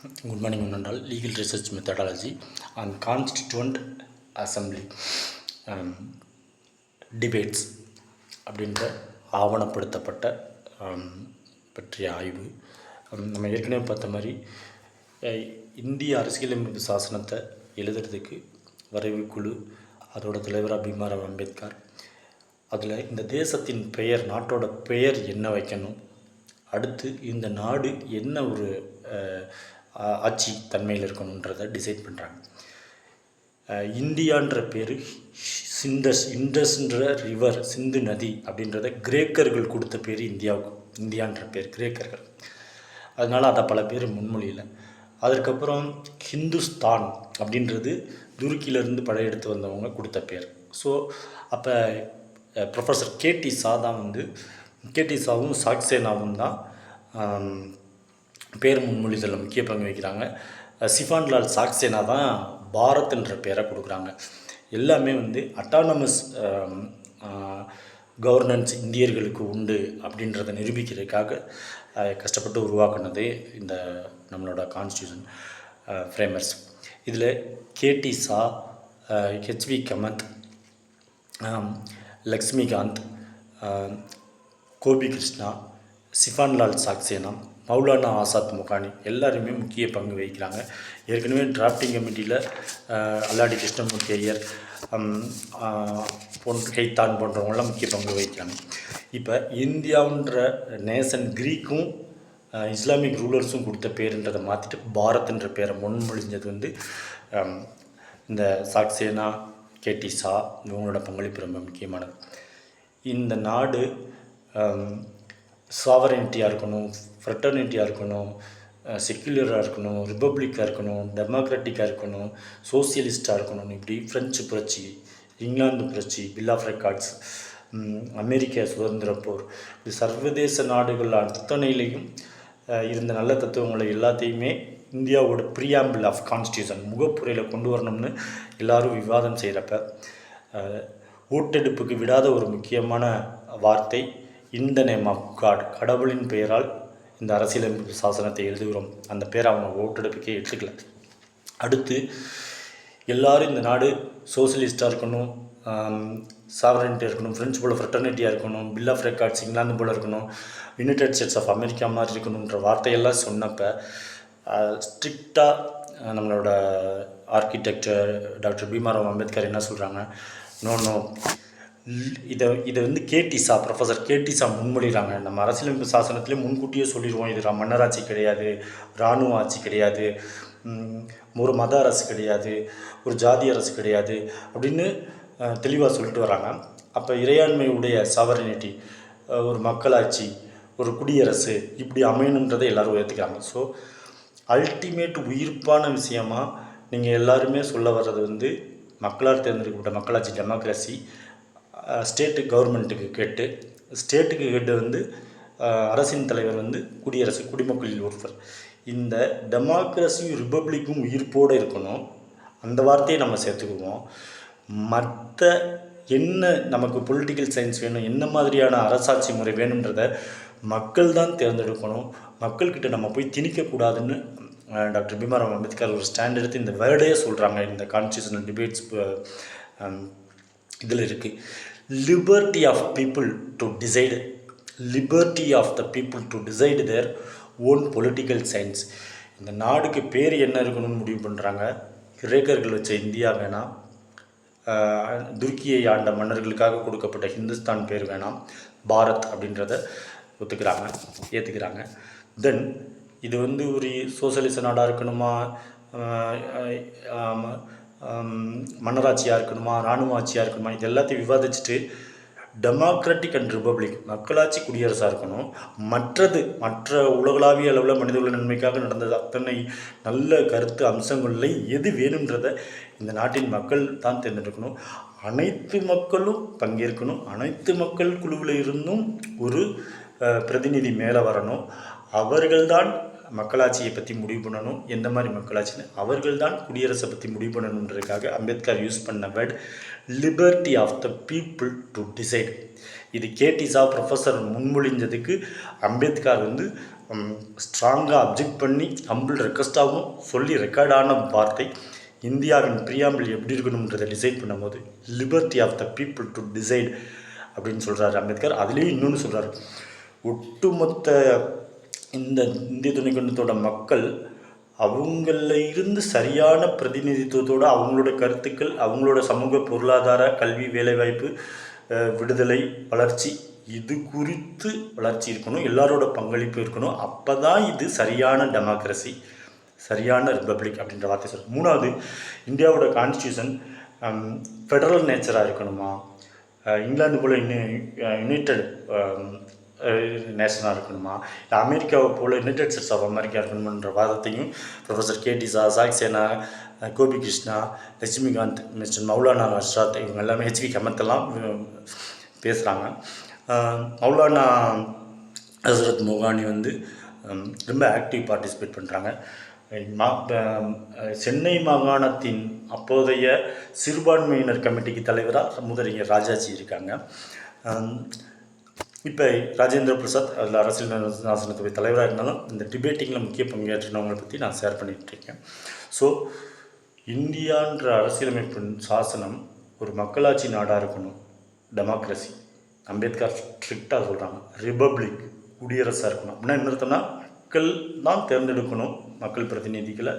Good morning என்றால் legal research methodology and constituent assembly debates அப்படின்ற ஆவணப்படுத்தப்பட்ட பற்றிய ஆய்வு. நம்ம ஏற்கனவே பார்த்த மாதிரி இந்திய அரசியலமைப்பு சாசனத்தை எழுதுறதுக்கு வரைவு குழு அதோட தலைவராக பீமாராவ் அம்பேத்கர். அதில் இந்த தேசத்தின் பெயர் நாட்டோட பெயர் என்ன வைக்கணும்? அடுத்து இந்த நாடு என்ன ஒரு ஆட்சி தன்மையில் இருக்கணுன்றதை டிசைட் பண்ணுறாங்க இந்தியான்ற பேர் சிண்டஸ் இண்டஸ்ன்ற ரிவர் சிந்து நதி அப்படின்றத கிரேக்கர்கள் கொடுத்த பேர் இந்தியாவுக்கு இந்தியான்ற பேர் கிரேக்கர்கள். அதனால் அதை பல பேர் முன்மொழியில். அதற்கப்புறம் ஹிந்துஸ்தான் அப்படின்றது துருக்கியிலேருந்து படையெடுத்து வந்தவங்க கொடுத்த பேர். ஸோ அப்போ ப்ரொஃபஸர் கேடி சா தான் வந்து கேடி சாவும் சாக்சேனாவும் தான் பேர் முன்மொழிதலில் முக்கிய பங்கு வகிக்கிறாங்க. சிஃபான்லால் சாக்சேனா தான் பாரத்ன்ற பேரை கொடுக்குறாங்க. எல்லாமே வந்து அட்டானமஸ் கவர்னன்ஸ் இந்தியர்களுக்கு உண்டு அப்படின்றத நிரூபிக்கிறதுக்காக கஷ்டப்பட்டு உருவாக்குனது இந்த நம்மளோட கான்ஸ்டியூஷன் ஃப்ரேமர்ஸ் இதில் K T Shah H V Kamath Lakshmikanth Gopi Krishna Shibbanlal Saxena Maulana Azad முகானி எல்லாருமே முக்கிய பங்கு வகிக்கிறாங்க. ஏற்கனவே டிராஃப்டிங் கமிட்டியில் அல்லாடி கிருஷ்ணமூர்த்தி ஐயர் போன்ற கைத்தான் போன்றவங்களாம் முக்கிய பங்கு வகிக்கிறாங்க. இப்போ இந்தியாவுன்ற நேசன் கிரீக்கும் இஸ்லாமிக் ரூலர்ஸும் கொடுத்த பேருன்றதை மாற்றிட்டு பாரத்ன்ற பேரை முன்மொழிஞ்சது வந்து இந்த சாக்சேனா கேடி சா இவங்களோட பங்களிப்பு ரொம்ப முக்கியமானது. இந்த நாடு சாவரனிட்டியாக இருக்கணும் ஃப்ரெட்டர்னிட்டியாக இருக்கணும் செக்யூலராக இருக்கணும் ரிப்பப்ளிக்காக இருக்கணும் டெமோக்ராட்டிக்காக இருக்கணும் சோசியலிஸ்ட்டாக இருக்கணும். இப்படி ஃப்ரெஞ்சு புரட்சி இங்கிலாந்து புரட்சி பில் ஆஃப் ரெக்கார்ட்ஸ் அமெரிக்க சுதந்திர போர் இது சர்வதேச நாடுகள் அத்தனையிலையும் இருந்த நல்ல தத்துவங்களை எல்லாத்தையுமே இந்தியாவோட ப்ரியாம்பிள் ஆஃப் கான்ஸ்டியூஷன் முகப்புரையில் கொண்டு வரணும்னு எல்லாரும் விவாதம் செய்கிறப்ப ஓட்டெடுப்புக்கு விடாத ஒரு முக்கியமான வார்த்தை இந்த நேம் ஆஃப் காட். கடவுளின் பெயரால் இந்த அரசியலமைப்பு சாசனத்தை எழுதுகிறோம். அந்த பேர் அவங்க ஓட்டெடுப்புக்கே எடுத்துக்கல. அடுத்து எல்லாரும் இந்த நாடு சோசியலிஸ்ட்டாக இருக்கணும் சாவரன்ட்டியாக இருக்கணும் ஃப்ரெண்ட்ஸ் போல் ஃப்ரெட்டர்னிட்டியாக இருக்கணும் பில் ஆஃப் ரெக்கார்ட்ஸ் இங்கிலாந்து போல் இருக்கணும் யுனைடெட் ஸ்டேட்ஸ் ஆஃப் அமெரிக்கா மாதிரி இருக்கணுன்ற வார்த்தையெல்லாம் சொன்னப்போ ஸ்ட்ரிக்டாக நம்மளோட ஆர்கிடெக்டர் டாக்டர் பீமாராவ் அம்பேத்கர் என்ன சொல்கிறாங்க நோ நோ இதை இதை வந்து கேடிசா ப்ரொஃபஸர் கேடிசா முன்மொழிகிறாங்க நம்ம அரசியலமைப்பு சாசனத்திலே முன்கூட்டியே சொல்லிடுவோம். இது ரா- மன்னராட்சி கிடையாது இராணுவ ஆட்சி கிடையாது ஒரு மத அரசு கிடையாது ஒரு ஜாதி அரசு கிடையாது அப்படின்னு தெளிவாக சொல்லிட்டு வராங்க. அப்போ இறையாண்மையுடைய சாவரனிட்டி ஒரு மக்களாட்சி ஒரு குடியரசு இப்படி அமையணுன்றதை எல்லோரும் ஏற்றுக்கிறாங்க ஸோ அல்டிமேட் உயிர்ப்பான விஷயமா நீங்கள் எல்லாருமே சொல்ல வர்றது வந்து மக்களால் தேர்ந்தெடுக்கப்பட்ட மக்களாட்சி டெமோக்ரஸி ஸ்டேட்டு கவர்மெண்ட்டுக்கு கேட்டு ஸ்டேட்டுக்கு கேட்டு வந்து அரசின் தலைவர் வந்து குடியரசு குடிமக்களில் ஒருவர். இந்த டெமோக்ரஸியும் ரிப்பப்ளிக்கும் உயிர்ப்போடு இருக்கணும். அந்த வார்த்தையை நம்ம சேர்த்துக்குவோம். மற்ற என்ன நமக்கு பொலிட்டிக்கல் சயின்ஸ் வேணும் என்ன மாதிரியான அரசாட்சி முறை வேணுன்றத மக்கள் தான் தேர்ந்தெடுக்கணும். மக்கள்கிட்ட நம்ம போய் திணிக்கக்கூடாதுன்னு டாக்டர் பீமாராம் அம்பேத்கர் ஒரு ஸ்டாண்ட் எடுத்து இந்த வேர்டே சொல்கிறாங்க இந்த கான்ஸ்டியூஷனல் டிபேட்ஸ் இதில் இருக்குது liberty of people to decide liberty of the people to decide their own political science இந்த நாடுக்கு பேர் என்ன இருக்கணும்னு முடிவு பண்ணுறாங்க கிரேக்கர்கள் வச்ச இந்தியா வேணாம். துருக்கியை ஆண்ட மன்னர்களுக்காக கொடுக்கப்பட்ட ஹிந்துஸ்தான் பேர் வேணாம். பாரத் அப்படின்றத ஒத்துக்கிறாங்க ஏற்றுக்கிறாங்க தென் இது வந்து ஒரு சோசியலிச நாடாக இருக்கணுமா? மன்னராட்சியாக இருக்கணுமா இராணுவ ஆட்சியாக இருக்கணுமா இது எல்லாத்தையும் விவாதிச்சுட்டு டெமோக்ராட்டிக் அண்ட் ரிப்பப்ளிக் மக்களாட்சி குடியரசாக இருக்கணும். மற்றது மற்ற உலகளாவிய அளவில் மனிதகுல நன்மைக்காக நடந்தது அத்தனை நல்ல கருத்து அம்சங்களில் எது வேணுன்றதை இந்த நாட்டின் மக்கள் தான் தேர்ந்தெடுக்கணும். அனைத்து மக்களும் பங்கேற்கணும். அனைத்து மக்கள் குழுவில் இருந்தும் ஒரு பிரதிநிதி மேலே வரணும். அவர்கள்தான் மக்களாட்சியை பற்றி முடிவு பண்ணணும். எந்த மாதிரி மக்களாட்சின்னு? அவர்கள் தான் குடியரசை பற்றி முடிவு பண்ணணுன்றதுக்காக அம்பேத்கர் யூஸ் பண்ண word liberty of the people to decide இது கேடிசா ப்ரொஃபஸர் முன்மொழிஞ்சதுக்கு அம்பேத்கர் வந்து ஸ்ட்ராங்காக அப்ஜெக்ட் பண்ணி ஹம்பிள் ரெக்வஸ்ட்டாகவும் சொல்லி ரெக்கார்டான வார்த்தை இந்தியாவின் பிரியாம்பிள் எப்படி இருக்கணுன்றதை டிசைட் பண்ணும்போது liberty of the people to decide அப்படின்னு சொல்கிறாரு அம்பேத்கர். அதுலேயும் இன்னொன்று சொல்கிறார் ஒட்டுமொத்த இந்த இந்திய துணைக்கண்டத்தோட மக்கள் அவங்கள இருந்து சரியான பிரதிநிதித்துவத்தோட அவங்களோட கருத்துக்கள் அவங்களோட சமூக பொருளாதார கல்வி வேலைவாய்ப்பு விடுதலை வளர்ச்சி இது குறித்து வளர்ச்சி இருக்கணும் எல்லாரோட பங்களிப்பு இருக்கணும். அப்போ தான் இது சரியான டெமோக்ரஸி சரியான ரிப்பப்ளிக் அப்படின்ற வார்த்தை சொல்லுது மூணாவது இந்தியாவோட கான்ஸ்டியூஷன் ஃபெடரல் நேச்சராக இருக்கணுமா? இங்கிலாந்து போல் யுனைடெட் நேஷனாக இருக்கணுமா? இல்லை அமெரிக்காவை போல் யுனைடெட் ஸ்டேட்ஸ் ஆஃப் அமெரிக்கா இருக்கணுமன்ற வாதத்தையும் professor K T Saksena Gopi Krishna Lakshmikanth mister Maulana Hasrat இவங்க எல்லாமே ஹெச்வி கமத்தெல்லாம் பேசுகிறாங்க மௌலானா ஹசரத் மோகானி வந்து ரொம்ப ஆக்டிவ் பார்ட்டிசிபேட் பண்ணுறாங்க சென்னை மாகாணத்தின் அப்போதைய சிறுபான்மையினர் கமிட்டிக்கு தலைவராக முதலிங்க ராஜாஜி இருக்காங்க. இப்போ ராஜேந்திர பிரசாத் அதில் அரசியல் சாசனத்துறை தலைவராக இருந்தாலும் இந்த டிபேட்டிங்கில் முக்கிய பங்கேற்றினவங்களை பற்றி நான் ஷேர் பண்ணிகிட்டு இருக்கேன். ஸோ இந்தியான்ற அரசியலமைப்பு சாசனம் ஒரு மக்களாட்சி நாடாக இருக்கணும். டெமோக்ரஸி அம்பேத்கர் ஸ்ட்ரிக்டாக சொல்கிறாங்க ரிபப்ளிக் குடியரசாக இருக்கணும். அப்படின்னா என்ன அர்த்தம்னா மக்கள் தான் தேர்ந்தெடுக்கணும் மக்கள் பிரதிநிதிகளை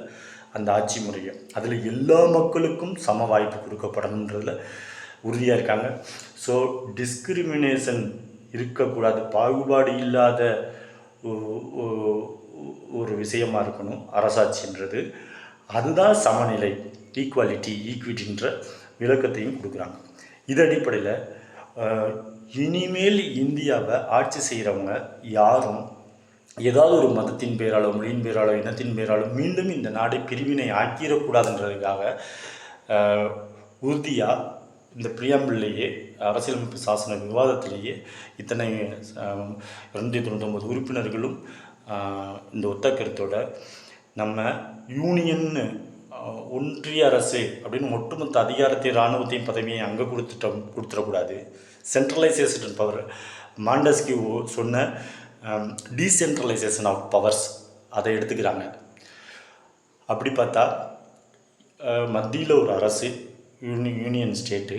அந்த ஆட்சி முறையை. அதில் எல்லா மக்களுக்கும் சம வாய்ப்பு கொடுக்கப்படணுன்றதில் உறுதியாக இருக்காங்க. ஸோ டிஸ்கிரிமினேஷன் இருக்கக்கூடாது. பாகுபாடு இல்லாத ஒரு விஷயமா இருக்கணும். அரசாட்சின்றது. அதுதான் சமநிலை ஈக்குவாலிட்டி ஈக்விட்டின்ற விளக்கத்தையும் கொடுக்குறாங்க. இது அடிப்படையில் இனிமேல் இந்தியாவை ஆட்சி செய்கிறவங்க யாரும் ஏதாவது ஒரு மதத்தின் பேராலோ மொழியின் பேராலோ இனத்தின் பேராலோ மீண்டும் இந்த நாடை பிரிவினை ஆக்கிடக்கூடாதுன்றதுக்காக உறுதியாக இந்த பிரியாம்பிள்ளையே அரசியலமைப்பு சாசன விவாதத்திலேயே இத்தனை இரநூத்தி தொண்ணூத்தொம்பது உறுப்பினர்களும் இந்த ஒத்த கருத்தோட நம்ம யூனியன்னு ஒன்றிய அரசு அப்படின்னு ஒட்டுமொத்த அதிகாரத்தையும் இராணுவத்தையும் பதவியை அங்கே கொடுத்துட்டோம் கொடுத்துடக்கூடாது. சென்ட்ரலைசேஷன் பவர் மாண்டஸ்கியூ சொன்ன டீசென்ட்ரலைசேஷன் ஆஃப் பவர்ஸ் அதை எடுத்துக்கிறாங்க. அப்படி பார்த்தா மத்தியில் ஒரு அரசு யூனி யூனியன் ஸ்டேட்டு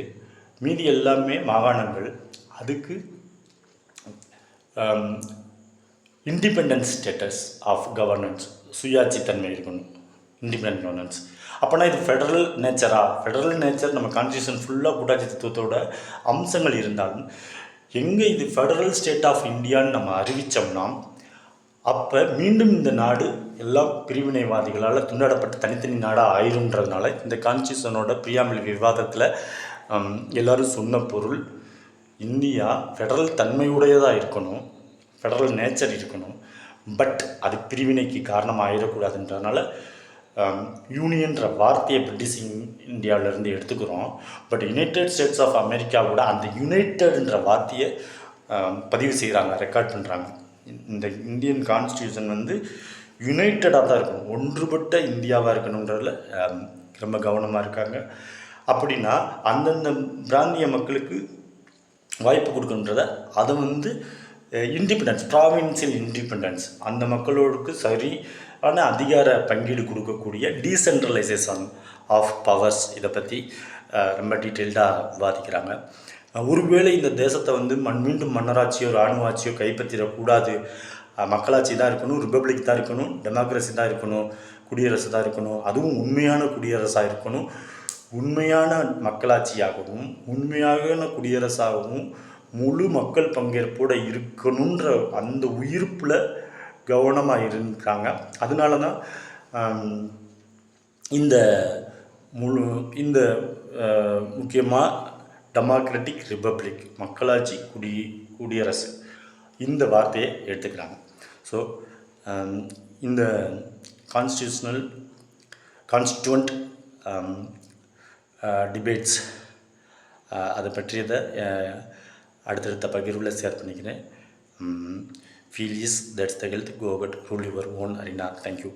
மீதி எல்லாமே மாகாணங்கள். அதுக்கு இண்டிபெண்டன்ஸ் ஸ்டேட்டஸ் ஆஃப் கவர்னன்ஸ் சுயாட்சி தன்மை இருக்கணும். இண்டிபெண்ட் கவர்னன்ஸ் அப்போனா இது ஃபெடரல் நேச்சரா ஃபெடரல் நேச்சர் நம்ம கான்ஸ்டியூஷன் ஃபுல்லாக கூட்டாட்சி தத்துவத்தோட அம்சங்கள் இருந்தாலும் எங்கே இது ஃபெடரல் ஸ்டேட் ஆஃப் இந்தியான்னு நம்ம அறிவித்தோம்னா அப்போ மீண்டும் இந்த நாடு எல்லாம் பிரிவினைவாதிகளால் துண்டாடப்பட்ட தனித்தனி நாடாக ஆயிருன்றதுனால இந்த கான்ஸ்டியூஷனோட பிரியாமல் விவாதத்தில் எல்லோரும் சொன்ன பொருள் இந்தியா ஃபெடரல் தன்மையுடையதாக இருக்கணும் ஃபெடரல் நேச்சர் இருக்கணும் பட் அது பிரிவினைக்கு காரணமாக ஆயிடக்கூடாதுன்றதுனால யூனியன்ற வார்த்தையை பிரிட்டிஷ் இன்- இந்தியாவிலேருந்து எடுத்துக்கிறோம். பட் யுனைடெட் ஸ்டேட்ஸ் ஆஃப் அமெரிக்காவோட அந்த யுனைட்டடுன்ற வார்த்தையை பதிவு செய்கிறாங்க ரெக்கார்ட் பண்ணுறாங்க இந்த இந்தியன் கான்ஸ்டியூஷன் வந்து யுனைட்டடாக தான் இருக்கணும். ஒன்றுபட்ட இந்தியாவாக இருக்கணுன்றதில் ரொம்ப கவனமாக இருக்காங்க. அப்படின்னா அந்தந்த பிராந்திய மக்களுக்கு வாய்ப்பு கொடுக்கணுன்றத அதை வந்து இண்டிபெண்டன்ஸ் ப்ராவின்சியல் இண்டிபெண்டன்ஸ் அந்த மக்களோடுக்கு சரியான அதிகார பங்கீடு கொடுக்கக்கூடிய டீசென்ட்ரலைசேஷன் ஆஃப் பவர்ஸ் இதை பற்றி ரொம்ப டீட்டெயில்டாக விவாதிக்கிறாங்க. ஒருவேளை இந்த தேசத்தை வந்து மண் மீண்டும் மன்னராட்சியோ இராணுவ ஆட்சியோ கைப்பற்றிடக்கூடாது மக்களாட்சி தான் இருக்கணும் ரிப்பப்ளிக் தான் இருக்கணும் டெமோக்ரஸி தான் இருக்கணும் குடியரசு தான் இருக்கணும். அதுவும் உண்மையான குடியரசாக இருக்கணும். உண்மையான மக்களாட்சியாகவும் உண்மையான குடியரசாகவும் முழு மக்கள் பங்கேற்போடு இருக்கணுன்ற அந்த உயிர்ப்பில் கவனமாக இருக்காங்க. அதனால தான் இந்த முழு இந்த முக்கியமாக டெமோக்ராட்டிக் ரிப்பப்ளிக் மக்களாட்சி குடி குடியரசு. இந்த வார்த்தையை எடுத்துக்கிறாங்க. ஸோ um, இந்த கான்ஸ்டியூஷனல் கான்ஸ்டியூவன்ட் டிபேட்ஸ் அதை பற்றியதை uh, அடுத்தடுத்த பகிர்வில் ஷேர் பண்ணிக்கிறேன். Feel is that's the health go but rule your own arena. Thank you